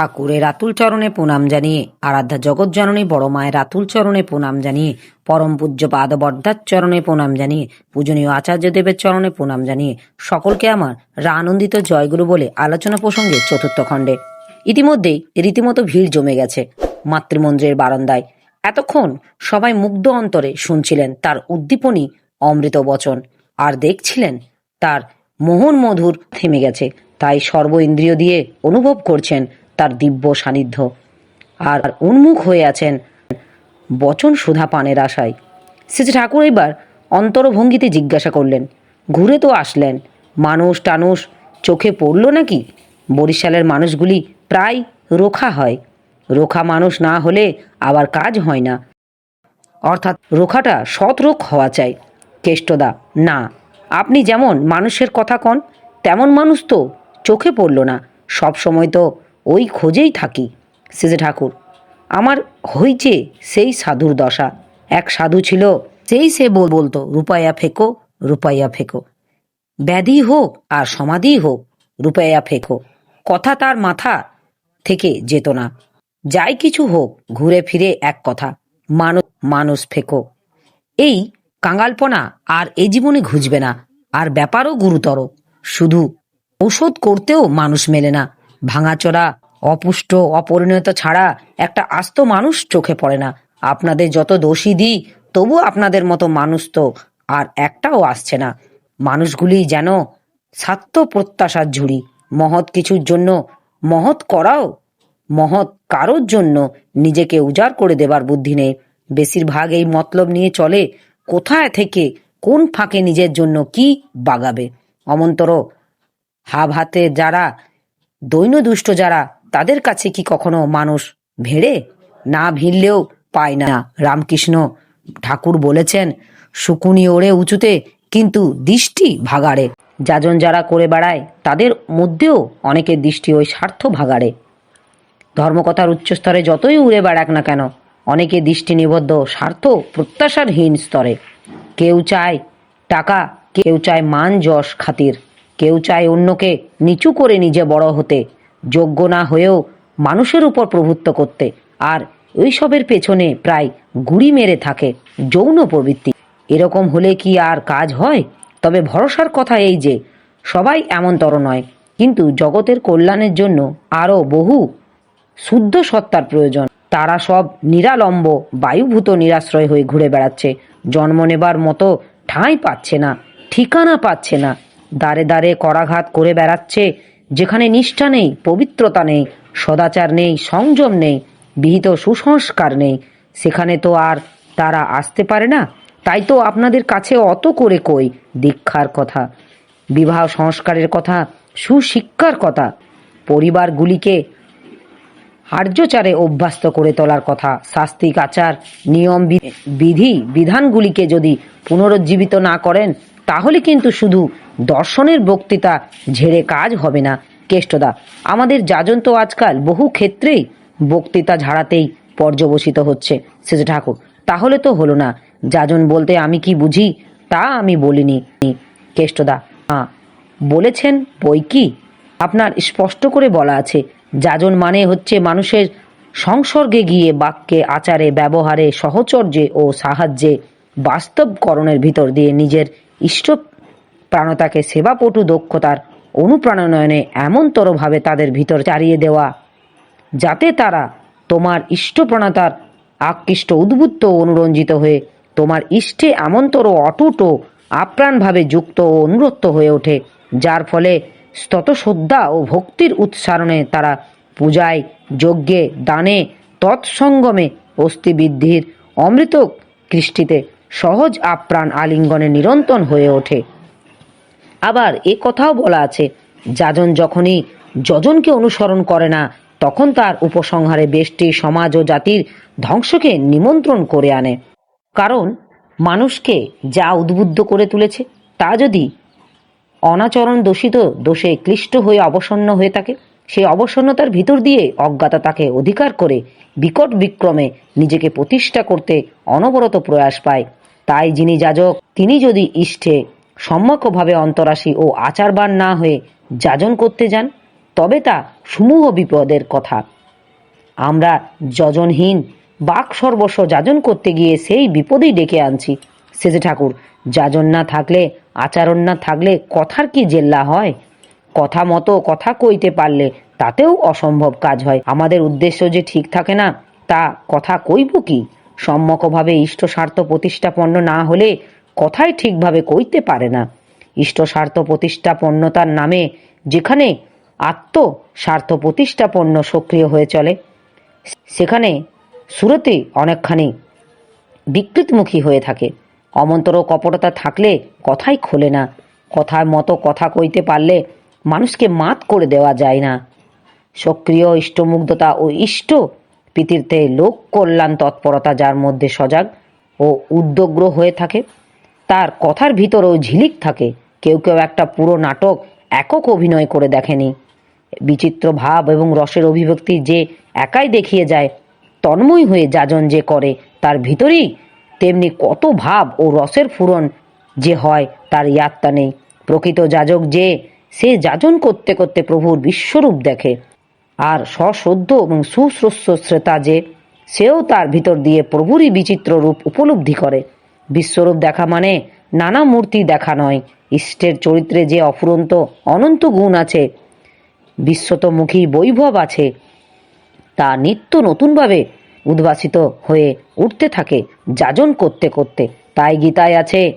ঠাকুরের রাতুল চরণে প্রণাম জানিয়ে, আরাধ্যা জগৎজননী বড় মায়ের রাতুল চরণে প্রণাম জানিয়ে, পরম পূজ্য পাদ বর্দার চরণে প্রণাম জানিয়ে, পূজনীয় আচার্য দেবের চরণে প্রণাম জানিয়ে, সকলকে আমার রা আনন্দিত জয়গুরু বলে আলোচনা প্রসঙ্গে চতুর্থ খণ্ডে। ইতিমধ্যেই রীতিমতো ভিড় জমে গেছে মাতৃমন্দিরের বারান্দায়। এতক্ষণ সবাই মুগ্ধ অন্তরে শুনছিলেন তার উদ্দীপনী অমৃত বচন। আর দেখছিলেন তার মোহন মধুর থেমে গেছে। তাই সর্ব ইন্দ্রিয় দিয়ে অনুভব করছেন তার দিব্য সান্নিধ্য। আর উন্মুখ হয়ে আছেন বচন সুধা পানের আশায়। শ্রী ঠাকুর এবার অন্তরভঙ্গিতে জিজ্ঞাসা করলেন, ঘুরে তো আসলেন, মানুষ টানুষ চোখে পড়ল নাকি? বরিশালের মানুষগুলি প্রায় রোখা হয়। রোখা মানুষ না হলে আবার কাজ হয় না। অর্থাৎ রোখাটা সৎরোগ হওয়া চাই। কেষ্টদা, না, আপনি যেমন মানুষের কথা কন, তেমন মানুষ তো চোখে পড়ল না। সব সময় তো ওই খোঁজেই থাকি, সেজে ঠাকুর। আমার হইছে সেই সাধুর দশা। এক সাধু ছিল সেই সে বল, বলতো রূপাইয়া ফেকো রূপাইয়া ফেকো। ব্যাধি হোক আর সমাধি হোক রূপাইয়া ফেকো। কথা তার মাথা থেকে যেত না। যাই কিছু হোক, ঘুরে ফিরে এক কথা মানুষ মানুষ ফেকো। এই কাঙালপনা আর এ জীবনে ঘুজবে না, আর ব্যাপারও গুরুতর। শুধু ঔষধ করতেও মানুষ মেলে না। ভাঙাচোরা, অপুষ্ট, অপরিণত ছাড়া একটা আস্ত মানুষ চোখে পড়ে না। আপনাদের যত দোষী দিই, তবু আপনাদের মতো মানুষ তো আর একটাও আসছে না। মানুষগুলি যেন স্বার্থ প্রত্যাশার ঝুড়ি। মহৎ কিছুর জন্য মহৎ করাও, মহৎ কারোর জন্য নিজেকে উজাড় করে দেবার বুদ্ধি নেই। বেশিরভাগ এই মতলব নিয়ে চলে কোথায় থেকে, কোন ফাঁকে নিজের জন্য কি বাগাবে। অমন্তর হাব হাতে যারা দৈন্য দুষ্ট যারা, তাদের কাছে কি কখনো মানুষ ভেড়ে? না ভিড়লেও পায় না। রামকৃষ্ণ ঠাকুর বলেছেন, শুকুনি ওড়ে উঁচুতে, কিন্তু দৃষ্টি ভাগাড়ে। যাজন যারা করে বেড়ায়, তাদের মধ্যেও অনেকের দৃষ্টি ওই স্বার্থ ভাগাড়ে। ধর্মকথার উচ্চস্তরে যতই উড়ে বেড়াক না কেন, অনেকে দৃষ্টি নিবদ্ধ, স্বার্থ প্রত্যাশারহীন স্তরে। কেউ চায় টাকা, কেউ চায় মান যশ খাতির। কেউ চায় অন্যকে নিচু করে নিজে বড় হতে, যোগ্য না হয়েও মানুষের উপর প্রভুত্ব করতে। আর ওইসবের পেছনে প্রায় গুড়ি মেরে থাকে যৌন প্রবৃত্তি। এরকম হলে কি আর কাজ হয়? তবে ভরসার কথা এই যে, সবাই এমনতর নয়। কিন্তু জগতের কল্যাণের জন্য আরও বহু শুদ্ধ সত্তার প্রয়োজন। তারা সব নিরালম্ব, বায়ুভূত নিরাশ্রয় হয়ে ঘুরে বেড়াচ্ছে। জন্ম নেবার মতো ঠাঁই পাচ্ছে না, ঠিকানা পাচ্ছে না। দাঁড়ে দাঁড়ে করাঘাত করে বেড়াচ্ছে। যেখানে নিষ্ঠা নেই, পবিত্রতা নেই, সদাচার নেই, সংযম নেই, বিহিত সুসংস্কার নেই। সেখানে তো আর তারা আসতে পারে না। তাই তো আপনাদের কাছে অত করে কই? দীক্ষার কথা, বিবাহ সংস্কারের কথা, সুশিক্ষার কথা, পরিবারগুলিকে আর্যচারে অভ্যস্ত করে তোলার কথা শাস্তিক আচার, নিয়ম বিধি, বিধানগুলিকে যদি পুনরুজ্জীবিত না করেন, তাহলে কিন্তু শুধু দর্শনের বক্তৃতা, ঝেড়ে কাজ হবে না। কেষ্টদা, আমাদের যাজন তো আজকাল বহু ক্ষেত্রেই বক্তৃতা ঝাড়াতেই পর্যবসিত হচ্ছে। সেজ ঠাকুর, তাহলে তো হলো না। যাজন বলতে আমি কি বুঝি? তা আমি বলিনি। কেষ্টদা হ্যাঁ বলেছেন বই কি? আপনার স্পষ্ট করে বলা আছে, যাজন মানে হচ্ছে মানুষের সংসর্গে গিয়ে বাক্যে, আচারে, ব্যবহারে, সহচর্যে ও সাহায্যে বাস্তবকরণের ভিতর দিয়ে নিজের ইষ্ট প্রাণতাকে সেবাপটু দক্ষতার অনুপ্রাণয়নে এমনতরভাবে তাদের ভিতর চারিয়ে দেওয়া। যাতে তারা তোমার ইষ্টপ্রণতার আকৃষ্ট উদ্বুদ্ধ অনুরঞ্জিত হয়ে তোমার ইষ্টে এমনতর অটুট ও আপ্রাণভাবে যুক্ত ও অনুরক্ত হয়ে ওঠে, যার ফলে স্ততশ্রদ্ধা ও ভক্তির উৎসারণে তারা পূজায়, যজ্ঞে, দানে, তৎসঙ্গমে অস্থিবৃদ্ধির অমৃত কৃষ্টিতে সহজ আপ্রাণ আলিঙ্গনে নিরন্তন হয়ে ওঠে। আবার এ কথাও বলা আছে, যাজন যখনই যজনকে অনুসরণ করে না, তখন তার উপসংহারে বেষ্টি সমাজ ও জাতির ধ্বংসকে নিমন্ত্রণ করে আনে। কারণ মানুষকে যা উদ্বুদ্ধ করে তুলেছে, তা যদি অনাচরণ দোষিত দোষে ক্লিষ্ট হয়ে অবসন্ন হয়ে থাকে সেই অবসন্নতার ভিতর দিয়ে অজ্ঞাতা তাকে অধিকার করে বিকট বিক্রমে নিজেকে প্রতিষ্ঠা করতে অনবরত প্রয়াস পায়। তাই যিনি যাজক, তিনি যদি ইষ্টে সম্যকভাবে অন্তরাশী ও আচারবান না হয়ে যাজন করতে যান, তবে তা সমূহ বিপদের কথা। আমরা যজনহীন, বাক সর্বস্ব যাজন করতে গিয়ে সেই বিপদেই ডেকে আনছি। সেজে ঠাকুর, যাজন না থাকলে, আচরণ না থাকলে কথার কি জেল্লা হয়? কথা মতো কথা কইতে পারলে তাতেও অসম্ভব কাজ হয়। আমাদের উদ্দেশ্য যে ঠিক থাকে না, তা কথা কইব কি? সম্যকভাবে ইষ্ট স্বার্থ প্রতিষ্ঠাপন্ন না হলে কথাই ঠিকভাবে কইতে পারে না। ইষ্ট স্বার্থ প্রতিষ্ঠাপন্নতার নামে যেখানে আত্ম স্বার্থ প্রতিষ্ঠাপন্ন সক্রিয় হয়ে চলে, সেখানে সুরতে অনেকখানি বিকৃতমুখী হয়ে থাকে। অমন্তর কপটতা থাকলে কথাই খোলে না। কথার মতো কথা কইতে পারলে মানুষকে মাত করে দেওয়া যায় না। সক্রিয় ইষ্টমুগ্ধতা ও ইষ্ট প্রীতির্থে লোক কল্যাণ তৎপরতা যার মধ্যে সজাগ ও উদ্যোগ্র হয়ে থাকে। তার কথার ভিতরেও ঝিলিক থাকে। কেউ কেউ একটা পুরো নাটক একক অভিনয় করে দেখেনি। বিচিত্র ভাব এবং রসের অভিব্যক্তি যে একাই দেখিয়ে যায়, তন্ময় হয়ে যাজন যে করে, তার ভিতরেই তেমনি কত ভাব ও রসের ফুরন যে হয়, তার ইয়াত্তা নেই। প্রকৃত যাজক যে, সে যাজন করতে করতে প্রভুর বিশ্বরূপ দেখে। আর সশ্রদ্ধ এবং সুশ্রস্য শ্রেতা যে, সেও তার ভিতর দিয়ে প্রভুরই বিচিত্র রূপ উপলব্ধি করে। বিশ্বরূপ দেখা মানে নানা মূর্তি দেখা নয়। ইষ্টের চরিত্রে যে অফুরন্ত, অনন্ত গুণ আছে বিশ্বতমুখী বৈভব আছে, তা নিত্য নতুনভাবে উদ্ভাসিত হয়ে উঠতে থাকে, যাজন করতে করতে। তাই গীতায় আছে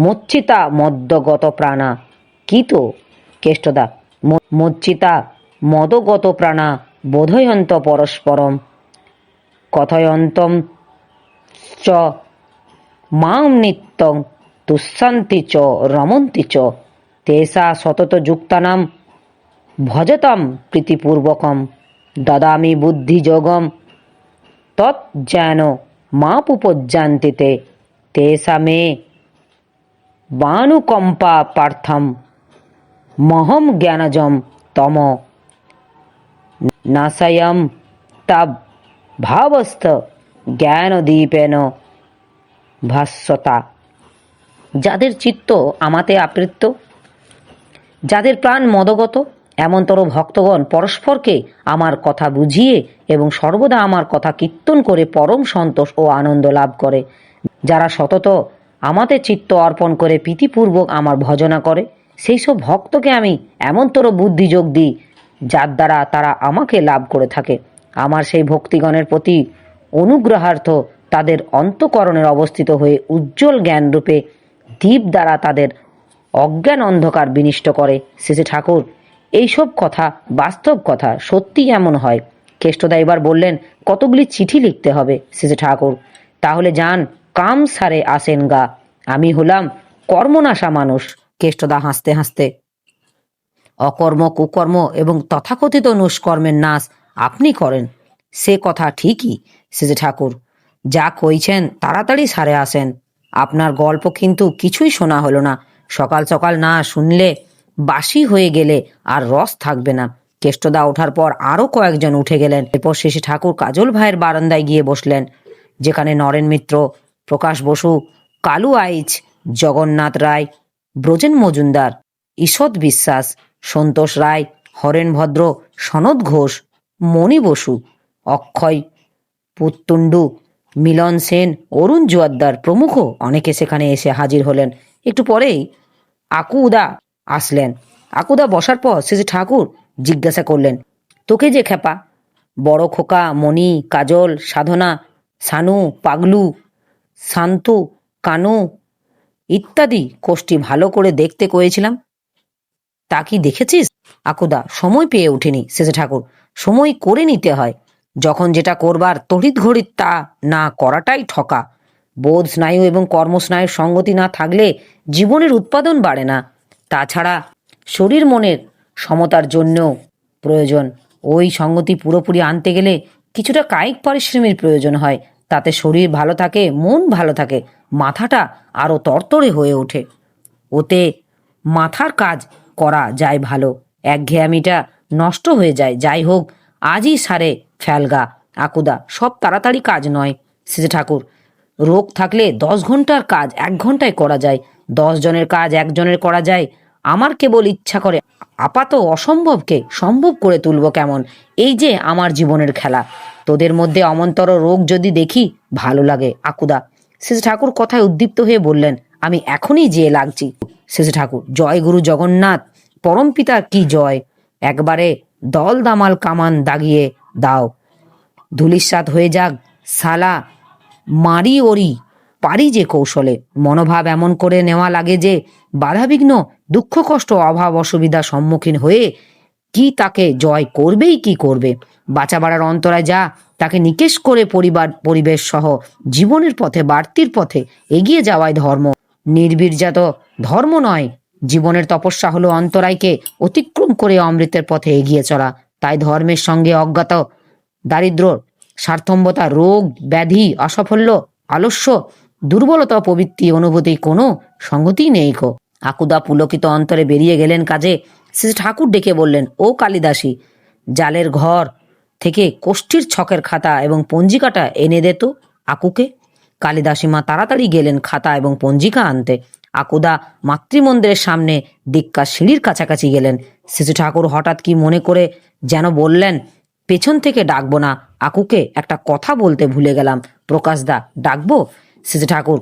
মচ্ছিতা মদ্যগত প্রাণা। কি তো? কেষ্টদা, ম- মচ্ছিতা মদগত প্রাণা, বোধয়ন্ত পরস্পরম। কথয়ন্তম চ মাম নিত্যং তুষ্যন্তি চ, রমন্তি চ। তেষা সতত যুক্তানাম, ভজতাম প্রীতিপূর্বকম, দদামি বুদ্ধিযোগম। তৎ যেন মাপুপজ্জান্তিতে, তেষা মে বানুকম্পা পার্থম, মহম জ্ঞানজম তম। নাশয়ম তাব ভাবস্থ জ্ঞানদীপেন। ভাস্বতা। যাদের চিত্ত আমাতে আপৃত্ত যাদের প্রাণ মদগত, এমনতর ভক্তগণ পরস্পরকে আমার কথা বুঝিয়ে এবং সর্বদা আমার কথা কীর্তন করে পরম সন্তোষ ও আনন্দ লাভ করে। যারা সতত আমাতে চিত্ত অর্পণ করে প্রীতিপূর্বক আমার ভজনা করে, সেই সব ভক্তকে আমি এমনতর বুদ্ধি যোগ দিই, যার দ্বারা তারা আমাকে লাভ করে থাকে। আমার সেই ভক্তিগণের প্রতি অনুগ্রহার্থ তাদের অন্তকরণের অবস্থিত হয়ে উজ্জ্বল জ্ঞান রূপে দ্বীপ দ্বারা তাদের অজ্ঞান অন্ধকার বিনিষ্ট করে। শেষে ঠাকুর, এইসব কথা, বাস্তব কথা সত্যিই এমন হয়? কেষ্টদা এবার বললেন, কতগুলি চিঠি লিখতে হবে? শেষে ঠাকুর, তাহলে যান, কাম সারে আসেন গা। আমি হলাম কর্মনাশা মানুষ। কেষ্টদা হাসতে হাসতে, অকর্ম, কুকর্ম এবং তথাকথিত nuষ্কর্মের নাশ আপনি করেন। সে কথা ঠিকই। সেজে ঠাকুর যা কইছেন তাড়াতাড়ি সারে আসেন। আপনার গল্প কিন্তু কিছুই শোনা হলো না। সকাল সকাল না শুনলে বাসি হয়ে গেলে আর রস থাকবে না। কেষ্টদা ওঠার পর আরও কয়েকজন উঠে গেলেন। এরপর শেষে ঠাকুর কাজল ভাইয়ের বারান্দায় গিয়ে বসলেন। যেখানে নরেন মিত্র, প্রকাশ বসু, কালু আইচ, জগন্নাথ রায়, ব্রজেন মজুমদার, ঈষৎ বিশ্বাস, সন্তোষ রায়, হরেন ভদ্র, সনদ ঘোষ, মণি বসু, অক্ষয় পুত্তুন্ডু মিলন সেন, অরুণ জোয়াদ্দার প্রমুখ অনেকে সেখানে এসে হাজির হলেন। একটু পরেই আকুদা আসলেন। আকুদা বসার পর শেষে ঠাকুর জিজ্ঞাসা করলেন, তোকে যে খেপা বড় খোকা, মণি, কাজল, সাধনা, সানু, পাগলু, শান্তু, কানু ইত্যাদি কোষ্ঠী ভালো করে দেখতে কয়েছিলাম। তা কি দেখেছিস? আকুদা, সময় পেয়ে ওঠেনি শেষে ঠাকুর। সময় করে নিতে হয়। যখন যেটা করবার তড়িৎ ঘড়িৎ তা না করাটাই ঠকা। বোধ স্নায়ু এবং কর্মস্নায়ুর সঙ্গতি না থাকলে জীবনের উৎপাদন বাড়ে না। তাছাড়া শরীর মনের সমতার জন্যও প্রয়োজন। ওই সঙ্গতি পুরোপুরি আনতে গেলে কিছুটা কায়িক পরিশ্রমের প্রয়োজন হয়। তাতে শরীর ভালো থাকে, মন ভালো থাকে, মাথাটা আরও তরতরে হয়ে ওঠে। ওতে মাথার কাজ করা যায় ভালো। একঘেয়ামিটা নষ্ট হয়ে যায়। যাই হোক আজই সারে ফ্যালগা আকুদা, সব তাড়াতাড়ি কাজ নয়, সিজে ঠাকুর। রোগ থাকলে দশ ঘণ্টার কাজ এক ঘন্টায় করা যায়। দশ জনের কাজ একজনের করা যায়। আমার কেবল ইচ্ছা করে, আপাত অসম্ভবকে সম্ভব করে তুলব কেমন? এই যে আমার জীবনের খেলা। তোদের মধ্যে অমন্তর রোগ যদি দেখি, ভালো লাগে। আকুদা শেষ ঠাকুর কথায় উদ্দীপ্ত হয়ে বললেন, আমি এখনই যেয়ে লাগছি। শেষ ঠাকুর, জয় গুরু জগন্নাথ, পরম পিতার কি জয়? একবারে দল দামাল কামান দাগিয়ে দাও। ধুলিস্বাদ হয়ে যাক সালা মারি ওরি। পারি যে কৌশলে। মনোভাব এমন করে নেওয়া লাগে যে বাধাবিঘ্ন, দুঃখ কষ্ট, অভাব, অসুবিধা সম্মুখীন হয়ে কি তাকে জয় করবেই কি করবে? বাড়ার অন্তরায় যা, তাকে নিকেশ করে পরিবার, পরিবেশ সহ জীবনের পথে, বাড়তির পথে এগিয়ে যাওয়াই ধর্ম। নির্বীর্জাত ধর্ম নয় জীবনের তপস্যা হলো অন্তরায়কে অতিক্রম করে অমৃতের পথে এগিয়ে চলা। তাই ধর্মের সঙ্গে অজ্ঞাত দারিদ্র স্বার্থম্বতা রোগ, ব্যাধি, অসাফল্য, আলস্য, দুর্বলতা প্রবৃত্তি অনুভূতি কোনো সঙ্গতি নেই কো আকুদা পুলকিত অন্তরে বেরিয়ে গেলেন কাজে। শ্রী ঠাকুর ডেকে বললেন, ও কালিদাসী, জালের ঘর থেকে কোষ্ঠীর ছকের খাতা এবং পঞ্জিকাটা এনে দে তো আকুকে। কালিদাসী মা তাড়াতাড়ি গেলেন খাতা এবং পঞ্জিকা আনতে। আকুদা মাতৃমন্দিরের সামনে দিক্কা সিঁড়ির কাছাকাছি গেলেন। শিশু ঠাকুর হঠাৎ কি মনে করে যেন বললেন, পেছন থেকে ডাকবো না, আকুকে একটা কথা বলতে ভুলে গেলাম। প্রকাশদা ডাকবো? শিশু ঠাকুর,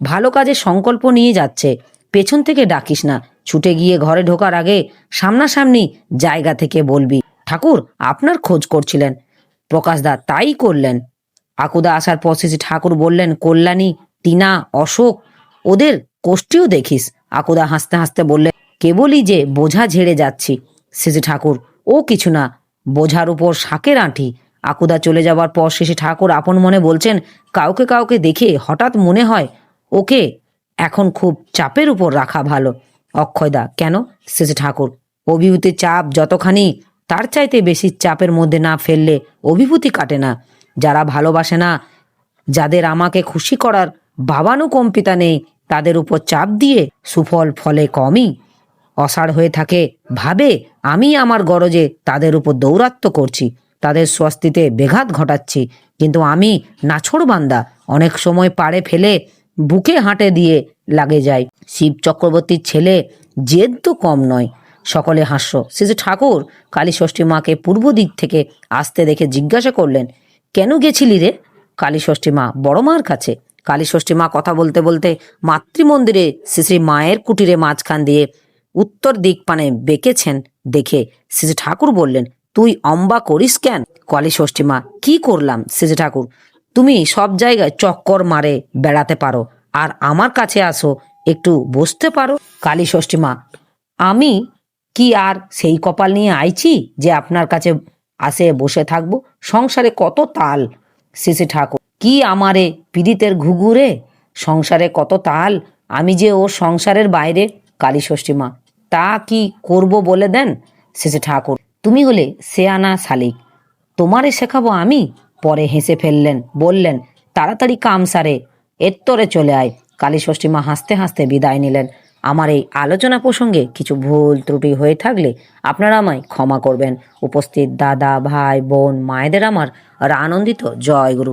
ভালো কাজে সংকল্প নিয়ে যাচ্ছে। পেছন থেকে ডাকিস না। ছুটে গিয়ে ঘরে ঢোকার আগে সামনাসামনি জায়গা থেকে বলবি, ঠাকুর, আপনার খোঁজ করছিলেন প্রকাশদা তাই করলেন আকুদা আসার পর শিশু ঠাকুর বললেন, কল্যাণী, টিনা, অশোক, ওদের কোষ্ঠীও দেখিস। আকুদা হাসতে হাসতে বললে, কেবলই যে বোঝা ঝেড়ে যাচ্ছি শেষে ঠাকুর, ও কিছু না। বোঝার উপর শাকের আঁটি। আকুদা চলে যাবার পর শেষে ঠাকুর আপন মনে বলছেন, কাউকে কাউকে দেখে হঠাৎ মনে হয়, ওকে এখন খুব চাপের উপর রাখা ভালো। অক্ষয়দা কেন? শেষে ঠাকুর, অভিভূতির চাপ যতখানি, তার চাইতে বেশি চাপের মধ্যে না ফেললে অভিভূতি কাটে না। যারা ভালোবাসে না, যাদের আমাকে খুশি করার ভাবানুকম্পিতা নেই তাদের উপর চাপ দিয়ে সুফল ফলে কমই। অসাড় হয়ে থাকে, ভাবে, আমি আমার গরজে তাদের উপর দৌরাত্ম্য করছি, তাদের স্বস্তিতে বেঘাত ঘটাচ্ছি, কিন্তু আমি নাছড় বান্দা, অনেক সময় পাড়ে ফেলে বুকে হাঁটে দিয়ে লাগে যায় শিব চক্রবর্তীর ছেলে জেদ তো কম নয়। সকলে হাস্য শেষে ঠাকুর, কালী ষষ্ঠী মাকে পূর্ব দিক থেকে আসতে দেখে জিজ্ঞাসা করলেন, কেন গেছিলি রে? কালী ষষ্ঠী মা বড় মার কাছে। কালী ষষ্ঠী মা কথা বলতে বলতে মাতৃমন্দিরে শ্রী শ্রী মায়ের কুটিরে মাঝখান দিয়ে উত্তর দিক পানে বেঁকেছেন দেখে শ্রী ঠাকুর বললেন, তুই অম্বা করিস কেন? কালী ষষ্ঠী মা, কি করলাম শ্রী ঠাকুর? তুমি সব জায়গায় চক্কর মারে বেড়াতে পারো, আর আমার কাছে আসো, একটু বসতে পারো। কালী ষষ্ঠী মা, আমি কি আর সেই কপাল নিয়ে আইছি যে আপনার কাছে আসে বসে থাকব? সংসারে কত তাল? শিশি ঠাকুর কি আমারে পীড়িতের ঘুঘুরে? সংসারে কত তাল? আমি যে ওর সংসারের বাইরে, কালী ষষ্ঠী মা। তা কি করব বলে দেন? শেষে ঠাকুর, তুমি হলে সেয়ানা শালিক। তোমারে শেখাবো আমি? পরে হেসে ফেললেন, বললেন, তাড়াতাড়ি কাম সারে, এত্তরে চলে আয়। কালী ষষ্ঠী মা হাসতে হাসতে বিদায় নিলেন। আমার এই আলোচনা প্রসঙ্গে কিছু ভুল ত্রুটি হয়ে থাকলে আপনারা আমায় ক্ষমা করবেন। উপস্থিত দাদা, ভাই, বোন, মায়েদের আমার আনন্দিত জয় গুরু